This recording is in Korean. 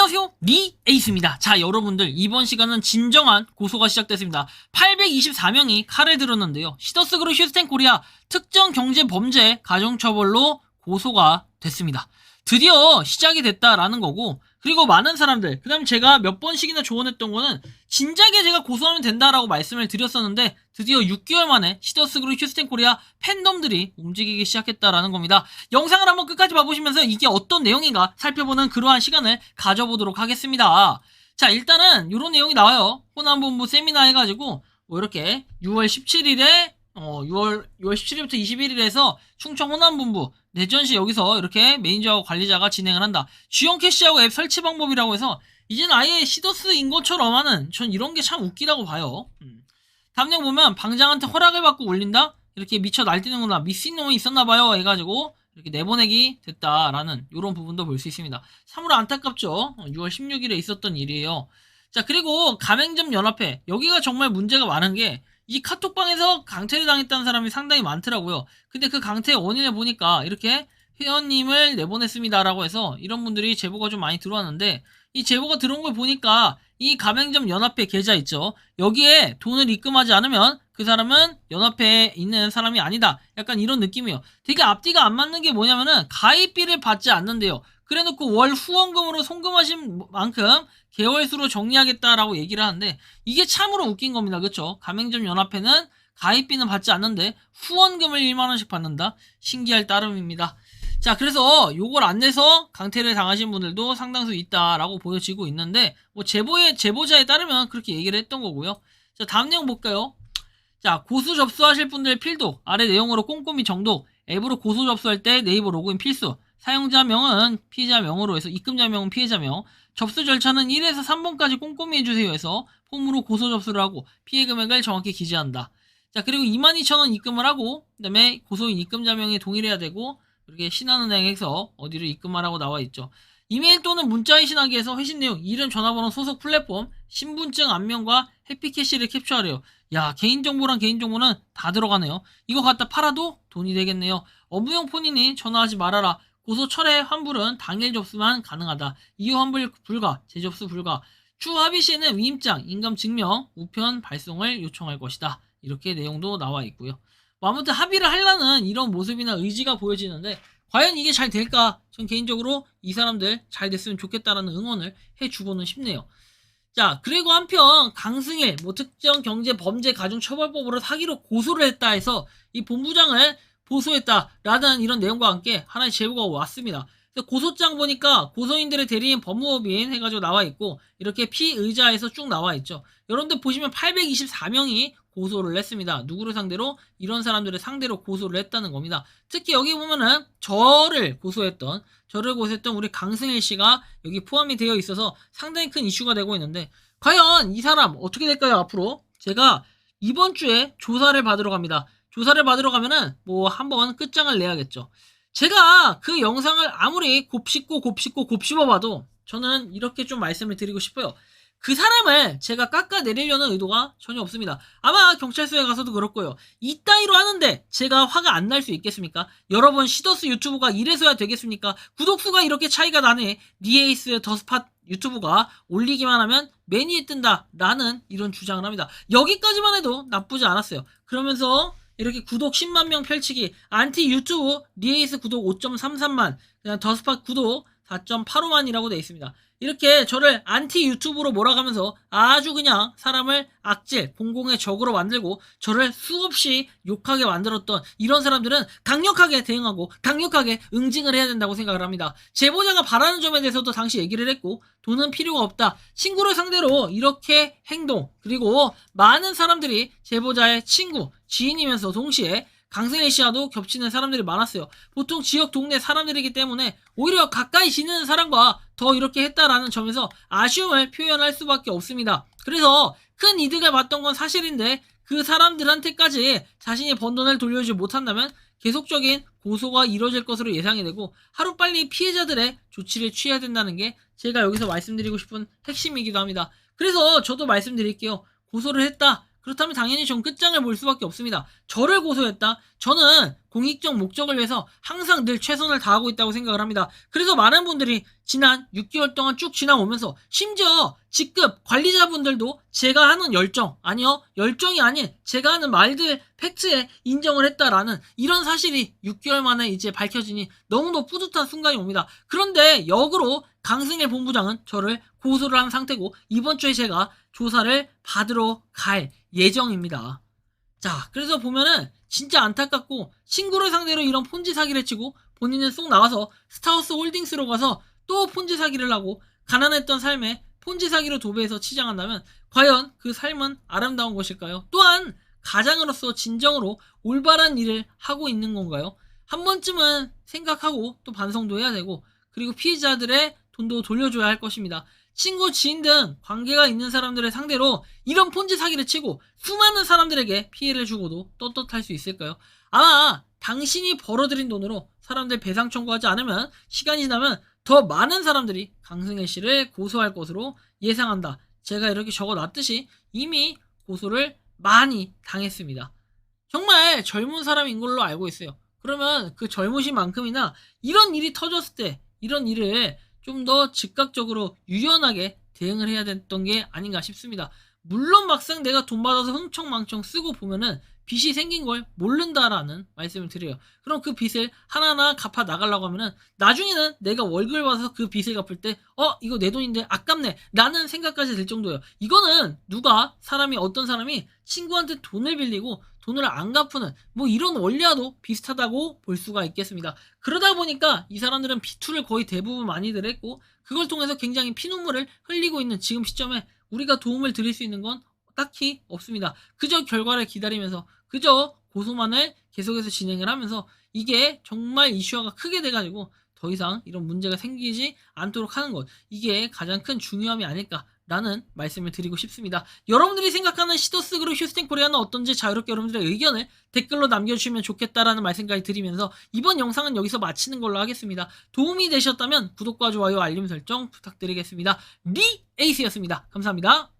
안녕하세요. 리 에이스입니다. 자, 여러분들, 이번 시간은 진정한 고소가 시작됐습니다. 824명이 칼을 들었는데요. 시더스 그룹 휴스텐 코리아 특정 경제 범죄 가중처벌로 고소가 됐습니다. 드디어 시작이 됐다라는 거고, 그리고 많은 사람들, 그 다음 제가 몇 번씩이나 조언했던 거는, 진작에 제가 고소하면 된다라고 말씀을 드렸었는데, 드디어 6개월 만에 시더스 그룹 휴스텐 코리아 팬덤들이 움직이기 시작했다라는 겁니다. 영상을 한번 끝까지 봐보시면서 이게 어떤 내용인가 살펴보는 그러한 시간을 가져보도록 하겠습니다. 자, 일단은 이런 내용이 나와요. 호남본부 세미나 해가지고, 뭐 이렇게 6월 17일에, 어, 6월, 6월 17일부터 21일에서 충청 호남본부 내전시 여기서 이렇게 매니저하고 관리자가 진행을 한다. 주용 캐시하고 앱 설치 방법이라고 해서 이제는 아예 시더스인 것처럼 하는 전 이런 게 참 웃기다고 봐요. 음. 내용 보면 방장한테 허락을 받고 올린다? 이렇게 미쳐 날뛰는구나. 미친놈이 있었나봐요. 해가지고 이렇게 내보내기 됐다라는 이런 부분도 볼 수 있습니다. 참으로 안타깝죠. 어, 6월 16일에 있었던 일이에요. 자 그리고 가맹점 연합회 여기가 정말 문제가 많은 게 이 카톡방에서 강퇴를 당했다는 사람이 상당히 많더라고요. 근데 그 강퇴 원인을 보니까 이렇게 회원님을 내보냈습니다라고 해서 이런 분들이 제보가 좀 많이 들어왔는데 이 제보가 들어온 걸 보니까 이 가맹점 연합회 계좌 있죠. 여기에 돈을 입금하지 않으면 그 사람은 연합회에 있는 사람이 아니다. 약간 이런 느낌이에요. 되게 앞뒤가 안 맞는 게 뭐냐면은 가입비를 받지 않는데요. 그래 놓고 월 후원금으로 송금하신 만큼 개월수로 정리하겠다라고 얘기를 하는데 이게 참으로 웃긴 겁니다. 그렇죠? 가맹점 연합회는 가입비는 받지 않는데 후원금을 1만원씩 받는다? 신기할 따름입니다. 자, 그래서 요걸 안 내서 강퇴를 당하신 분들도 상당수 있다라고 보여지고 있는데, 뭐, 제보의, 제보자에 따르면 그렇게 얘기를 했던 거고요. 자, 다음 내용 볼까요? 자, 고수 접수하실 분들 필독, 아래 내용으로 꼼꼼히 정독, 앱으로 고수 접수할 때 네이버 로그인 필수, 사용자명은 피해자명으로 해서 입금자명은 피해자명, 접수 절차는 1에서 3번까지 꼼꼼히 해주세요 해서 폼으로 고소 접수를 하고 피해 금액을 정확히 기재한다. 자, 그리고 22,000원 입금을 하고, 그 다음에 고소인 입금자명에 동일해야 되고, 이렇게 신한은행에서 어디로 입금하라고 나와 있죠. 이메일 또는 문자의 신하기에서 회신 내용, 이름, 전화번호, 소속 플랫폼, 신분증 안면과 해피캐시를 캡처하래요. 야, 개인정보랑 개인정보는 다 들어가네요. 이거 갖다 팔아도 돈이 되겠네요. 업무용 폰이니 전화하지 말아라. 고소 철회 환불은 당일 접수만 가능하다. 이후 환불 불가, 재접수 불가. 추 합의 시에는 위임장, 인감 증명, 우편 발송을 요청할 것이다. 이렇게 내용도 나와 있고요. 뭐 아무튼 합의를 하려는 이런 모습이나 의지가 보여지는데 과연 이게 잘 될까? 전 개인적으로 이 사람들 잘 됐으면 좋겠다라는 응원을 해주고는 싶네요. 자, 그리고 한편 강승일 뭐 특정 경제 범죄 가중 처벌법으로 사기로 고소를 했다 해서 이 본부장을 보소했다라는 이런 내용과 함께 하나의 제보가 왔습니다. 고소장 보니까 고소인들의 대리인 법무법인 해가지고 나와 있고 이렇게 피의자에서 쭉 나와 있죠. 여러분들 보시면 824명이 고소를 했습니다. 누구를 상대로? 이런 사람들을 상대로 고소를 했다는 겁니다. 특히 여기 보면은 저를 고소했던 저를 고소했던 우리 강승일 씨가 여기 포함이 되어 있어서 상당히 큰 이슈가 되고 있는데 과연 이 사람 어떻게 될까요 앞으로? 제가 이번 주에 조사를 받으러 갑니다. 조사를 받으러 가면은 뭐 한번 끝장을 내야겠죠. 제가 그 영상을 아무리 곱씹고 곱씹고 곱씹어 봐도 저는 이렇게 좀 말씀을 드리고 싶어요. 그 사람을 제가 깎아내리려는 의도가 전혀 없습니다. 아마 경찰서에 가서도 그렇고요. 이따위로 하는데 제가 화가 안 날 수 있겠습니까? 여러분 시더스 유튜브가 이래서야 되겠습니까? 구독수가 이렇게 차이가 나네. 니에이스 더스팟 유튜브가 올리기만 하면 메뉴에 뜬다. 라는 이런 주장을 합니다. 여기까지만 해도 나쁘지 않았어요. 그러면서 이렇게 구독 10만 명 펼치기 안티 유튜브 리에이스 구독 5.33만 그냥 더스팟 구독 4.85만이라고 되어 있습니다. 이렇게 저를 안티 유튜브로 몰아가면서 아주 그냥 사람을 악질, 공공의 적으로 만들고 저를 수없이 욕하게 만들었던 이런 사람들은 강력하게 대응하고 강력하게 응징을 해야 된다고 생각을 합니다. 제보자가 바라는 점에 대해서도 당시 얘기를 했고 돈은 필요가 없다. 친구를 상대로 이렇게 행동 그리고 많은 사람들이 제보자의 친구, 지인이면서 동시에 강승일 씨와도 겹치는 사람들이 많았어요. 보통 지역 동네 사람들이기 때문에 오히려 가까이 지내는 사람과 더 이렇게 했다라는 점에서 아쉬움을 표현할 수밖에 없습니다. 그래서 큰 이득을 봤던 건 사실인데 그 사람들한테까지 자신이 번 돈을 돌려주지 못한다면 계속적인 고소가 이뤄질 것으로 예상이 되고 하루빨리 피해자들의 조치를 취해야 된다는 게 제가 여기서 말씀드리고 싶은 핵심이기도 합니다. 그래서 저도 말씀드릴게요. 고소를 했다. 그렇다면 당연히 전 끝장을 볼 수밖에 없습니다. 저를 고소했다. 저는 공익적 목적을 위해서 항상 늘 최선을 다하고 있다고 생각을 합니다. 그래서 많은 분들이 지난 6개월 동안 쭉 지나오면서 심지어 직급 관리자분들도 제가 하는 열정, 아니요, 열정이 아닌 제가 하는 말들, 팩트에 인정을 했다라는 이런 사실이 6개월 만에 이제 밝혀지니 너무도 뿌듯한 순간이 옵니다. 그런데 역으로 강승일 본부장은 저를 고소를 한 상태고 이번 주에 제가 조사를 받으러 갈 예정입니다. 자, 그래서 보면은 진짜 안타깝고 친구를 상대로 이런 폰지 사기를 치고 본인은 쏙 나와서 스타우스 홀딩스로 가서 또 폰지 사기를 하고 가난했던 삶에 폰지 사기로 도배해서 치장한다면 과연 그 삶은 아름다운 것일까요? 또한 가장으로서 진정으로 올바른 일을 하고 있는 건가요? 한 번쯤은 생각하고 또 반성도 해야 되고 그리고 피해자들의 돈도 돌려줘야 할 것입니다. 친구, 지인 등 관계가 있는 사람들을 상대로 이런 폰지 사기를 치고 수많은 사람들에게 피해를 주고도 떳떳할 수 있을까요? 아마 당신이 벌어들인 돈으로 사람들 배상 청구하지 않으면 시간이 지나면 더 많은 사람들이 강승혜 씨를 고소할 것으로 예상한다. 제가 이렇게 적어 놨듯이 이미 고소를 많이 당했습니다. 정말 젊은 사람인 걸로 알고 있어요. 그러면 그 젊으신 만큼이나 이런 일이 터졌을 때 이런 일을 좀 더 즉각적으로 유연하게 대응을 해야 됐던 게 아닌가 싶습니다. 물론 막상 내가 돈 받아서 흥청망청 쓰고 보면은 빚이 생긴 걸 모른다라는 말씀을 드려요. 그럼 그 빚을 하나하나 갚아 나가려고 하면은 나중에는 내가 월급을 받아서 그 빚을 갚을 때 어 이거 내 돈인데 아깝네 라는 생각까지 들 정도예요. 이거는 누가 사람이 어떤 사람이 친구한테 돈을 빌리고 돈을 안 갚는 뭐 이런 원리와도 비슷하다고 볼 수가 있겠습니다. 그러다 보니까 이 사람들은 비투를 거의 대부분 많이들 했고 그걸 통해서 굉장히 피눈물을 흘리고 있는 지금 시점에 우리가 도움을 드릴 수 있는 건 딱히 없습니다. 그저 결과를 기다리면서 그저 고소만을 계속해서 진행을 하면서 이게 정말 이슈화가 크게 돼가지고 더 이상 이런 문제가 생기지 않도록 하는 것 이게 가장 큰 중요함이 아닐까 라는 말씀을 드리고 싶습니다. 여러분들이 생각하는 시도스 그룹 휴스텐 코리아는 어떤지 자유롭게 여러분들의 의견을 댓글로 남겨주시면 좋겠다라는 말씀까지 드리면서 이번 영상은 여기서 마치는 걸로 하겠습니다. 도움이 되셨다면 구독과 좋아요 알림 설정 부탁드리겠습니다. 리 에이스였습니다. 감사합니다.